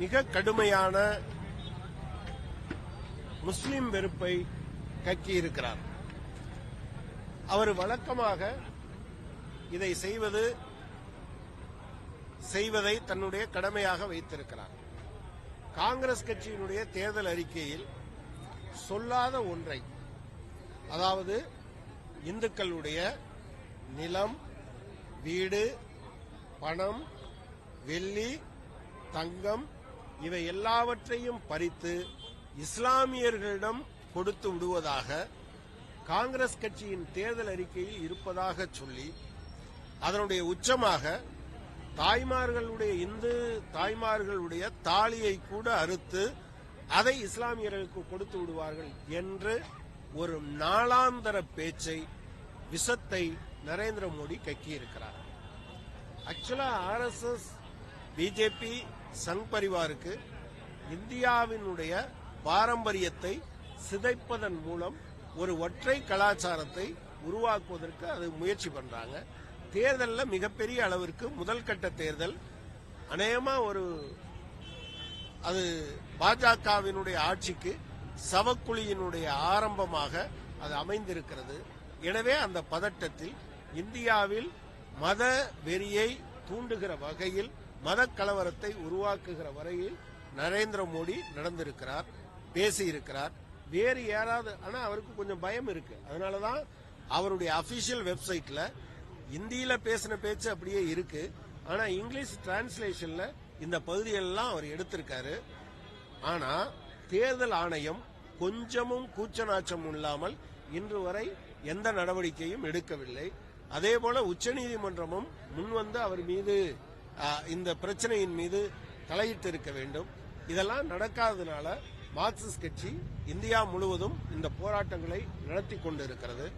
மிக கடுமையான முஸ்லிம் வெறுப்பை கக்கியிருக்கிறார் அவர் வழக்கமாக இதை செய்வது செய்வதை தன்னுடைய கடமையாக வைத்திருக்கிறார். காங்கிரஸ் கட்சியினுடைய தேர்தல் அறிக்கையில் சொல்லாத ஒன்றை அதாவது இந்துக்களுடைய நிலம் வீடு பணம் வெள்ளி தங்கம் இவை எல்லாவற்றையும் பறித்து இஸ்லாமியர்களிடம் கொடுத்து விடுவதாக காங்கிரஸ் கட்சியின் தேர்தல் அறிக்கையில் இருப்பதாக சொல்லி அதனுடைய உச்சமாக தாய்மார்களுடைய இந்து தாய்மார்களுடைய தாலியை கூட அறுத்து அதை இஸ்லாமியர்களுக்கு கொடுத்து விடுவார்கள் என்று ஒரு நாளாந்தர பேச்சை விஷத்தை நரேந்திர மோடி கக்கியிருக்கிறார். ஆக்சுவலா ஆர்எஸ்எஸ் பிஜேபி சங் பரிவாருக்கு இந்தியாவினுடைய பாரம்பரியத்தை சிதைப்பதன் மூலம் ஒரு ஒற்றை கலாச்சாரத்தை உருவாக்குவதற்கு அது முயற்சி பண்றாங்க. தேர்தலில் மிகப்பெரிய அளவிற்கு முதல் கட்ட தேர்தல். அநேகமா ஒரு அது பாஜகவினுடைய ஆட்சிக்கு சவக்குழியினுடைய ஆரம்பமாக அது அமைந்திருக்கிறது. எனவே அந்த பதட்டத்தில் இந்தியாவில் மத வெறியை தூண்டுகிற வகையில் மதக்கலவரத்தை உருவாக்குகிற வரையில் நரேந்திர மோடி நடந்திருக்கிறார் பேசியிருக்கிறார். வேறு யாராவது ஆனா அவருக்கு கொஞ்சம் பயம் இருக்கு. அதனாலதான் அவருடைய அபிஷியல் வெப்சைட்ல இந்தியில பேசின பேச்சு அப்படியே இருக்கு. ஆனா இங்கிலீஷ் டிரான்ஸ்லேஷன்ல இந்த பகுதியெல்லாம் அவர் எடுத்திருக்காரு. ஆனா தேர்தல் ஆணையம் கொஞ்சமும் கூச்சநாச்சம் இல்லாமல் இன்று வரை எந்த நடவடிக்கையும் எடுக்கவில்லை. அதே போல உச்சநீதிமன்றமும் முன்வந்து அவர் மீது இந்த பிரச்சனையின் மீது தலையிட்டு இருக்க வேண்டும். இதெல்லாம் நடக்காததுனால மார்க்சிஸ்ட் கட்சி இந்தியா முழுவதும் இந்த போராட்டங்களை நடத்தி கொண்டிருக்கிறது.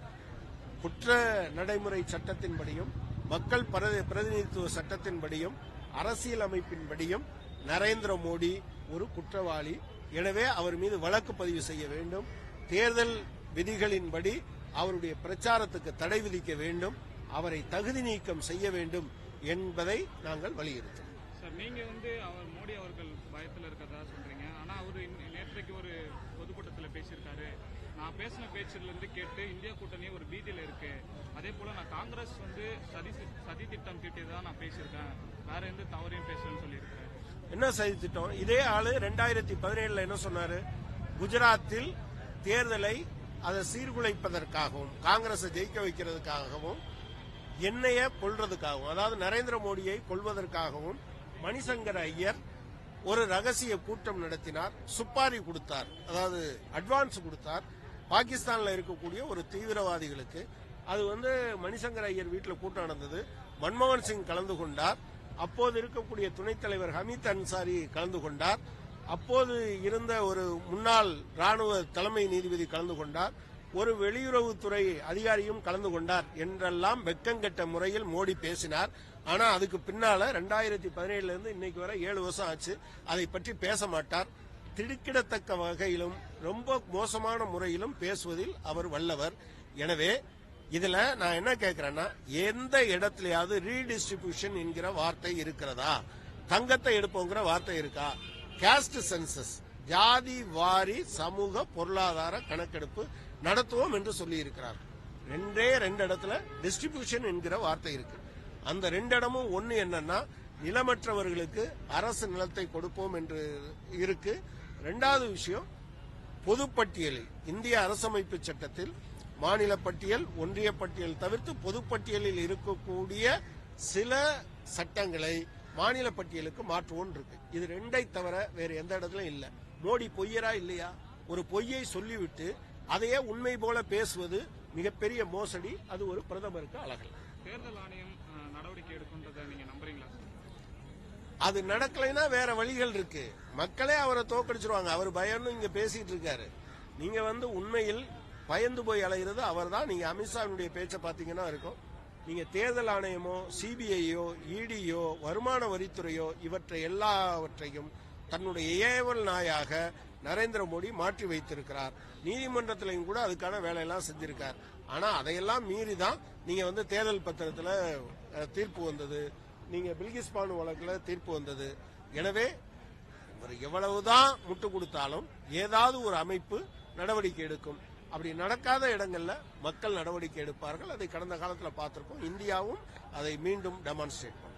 குற்ற நடைமுறை சட்டத்தின்படியும் மக்கள் பிரதி- பிரதிநிதித்துவ சட்டத்தின்படியும் அரசியல் அமைப்பின்படியும் நரேந்திர மோடி ஒரு குற்றவாளி. எனவே அவர் மீது வழக்கு பதிவு செய்ய வேண்டும். தேர்தல் விதிகளின்படி அவருடைய பிரச்சாரத்துக்கு தடை விதிக்க வேண்டும். அவரை தகுதி நீக்கம் செய்ய வேண்டும். என்பதை நாங்கள் வலியுறுத்துகிறோம். சார் நீங்க வந்து அவர் மோடி அவர்கள் பயத்துல இருக்கிறதா சொல்றீங்க. ஆனா அவரு நேற்றைக்கு ஒரு பொதுக்கூட்டத்துல பேசியிருக்காரு. நான் பேசின பேச்சுல இருந்து கேட்டு இந்தியா கூட்டணி ஒரு பீதியில இருக்கு. அதே போல நான் காங்கிரஸ் வந்து சதி சதி திட்டம் தீட்டியதா நான் பேசியிருக்கேன். வேற எந்த தவறையும் பேசலன்னு சொல்லியிருக்கிறேன். என்ன சதி திட்டம்? இதே ஆளு ரெண்டாயிரத்தி பதினேழுல என்ன சொன்னாரு? குஜராத்தில் தேர்தலை அதை சீர்குலைப்பதற்காகவும் காங்கிரஸை ஜெயிக்க வைக்கிறதுக்காகவும் என்னைய கொள்றதுக்காகவும் அதாவது நரேந்திர மோடியை கொல்வதற்காகவும் மணிசங்கர ஐயர் ஒரு ரகசிய கூட்டம் நடத்தினார் சுப்பாரி கொடுத்தார் அதாவது அட்வான்ஸ் கொடுத்தார். பாகிஸ்தான்ல இருக்கக்கூடிய ஒரு தீவிரவாதிகளுக்கு அது வந்து மணிசங்கர் ஐயர் வீட்டில் கூட்டம் நடந்தது. மன்மோகன் சிங் கலந்து கொண்டார். அப்போது இருக்கக்கூடிய துணைத் தலைவர் ஹமீத் அன்சாரி கலந்து கொண்டார். அப்போது இருந்த ஒரு முன்னாள் ராணுவ தலைமை நீதிபதி கலந்து கொண்டார். ஒரு வெளியுறவுத்துறை அதிகாரியும் கலந்து கொண்டார் என்றெல்லாம் வெக்கங்கெட்ட முறையில் மோடி பேசினார். ஆனா அதுக்கு பின்னால ரெண்டாயிரத்தி பதினேழுல இருந்து இன்னைக்கு வரை ஏழு வருஷம் ஆச்சு. அதை பற்றி பேச மாட்டார். திடுக்கிடத்தக்க வகையிலும் ரொம்ப மோசமான முறையிலும் பேசுவதில் அவர் வல்லவர். எனவே இதுல நான் என்ன கேட்கிறேன்னா எந்த இடத்துலயாவது ரீடிஸ்ட்ரிபியூஷன் என்கிற வார்த்தை இருக்கிறதா? தங்கத்தை எடுப்போங்கிற வார்த்தை இருக்கா? கேஸ்ட் சென்சஸ் ஜாதி வாரி சமூக பொருளாதார கணக்கெடுப்பு நடத்துவோம் என்று சொல்லி இருக்கிறார் ரெண்டே ரெண்டு இடத்துல டிஸ்ட்ரிபியூஷன் என்கிற வார்த்தை இருக்கு. அந்த ரெண்டு இடமும் ஒன்னு என்னன்னா நிலமற்றவர்களுக்கு அரசு நிலத்தை கொடுப்போம் என்று இருக்கு. ரெண்டாவது விஷயம் பொதுப்பட்டியலில் இந்திய அரசமைப்பு சட்டத்தில் மாநில பட்டியல் ஒன்றிய பட்டியல் தவிர்த்து பொதுப்பட்டியலில் இருக்கக்கூடிய சில சட்டங்களை மாநில பட்டியலுக்கு மாற்றுவோம் இருக்கு. இது ரெண்டை தவிர வேற எந்த இடத்துலயும் இல்ல. மோடி பொய்யரா இல்லையா? ஒரு பொய்யை சொல்லிவிட்டு அதையே உண்மை போல பேசுவது மிகப்பெரிய மோசடி. அது ஒரு பிரதமருக்கு அழகல்ல. தேர்தல் ஆணையம் நடவடிக்கை எடுக்குன்றதை நீங்க நம்புறீங்களா? சார் அது நடக்கலைன்னா வேற வழிகள் இருக்கு. மக்களே அவரை தோக்கடிச்சிருவாங்க. அவர் பயம்னு இங்க பேசிட்டு இருக்காரு. நீங்க வந்து உண்மையில் பயந்து போய் அலைகிறது அவர் தான் நீங்க அமித்ஷாவினுடைய பேச்சை பாத்தீங்கன்னா இருக்கும். நீங்க தேர்தல் ஆணையமோ சிபிஐயோ இடியோ வருமான வரித்துறையோ இவற்றை எல்லாவற்றையும் தன்னுடைய ஏவல் நாயாக நரேந்திர மோடி மாற்றி வைத்திருக்கிறார். நீதிமன்றத்திலையும் கூட அதுக்கான வேலையெல்லாம் செஞ்சிருக்கார். ஆனா அதையெல்லாம் மீறி தான் நீங்க வந்து தேர்தல் பத்திரத்துல தீர்ப்பு வந்தது. நீங்க பில்கிஸ் பானு வழக்குல தீர்ப்பு வந்தது. எனவே எவ்வளவுதான் முட்டு கொடுத்தாலும் ஏதாவது ஒரு அமைப்பு நடவடிக்கை எடுக்கும். அப்படி நடக்காத இடங்கள்ல மக்கள் நடவடிக்கை எடுப்பார்கள். அதை கடந்த காலத்தில் பார்த்திருக்கோம் இந்தியாவும் அதை மீண்டும் டெமான்ஸ்ட்ரேட் பண்ணும்.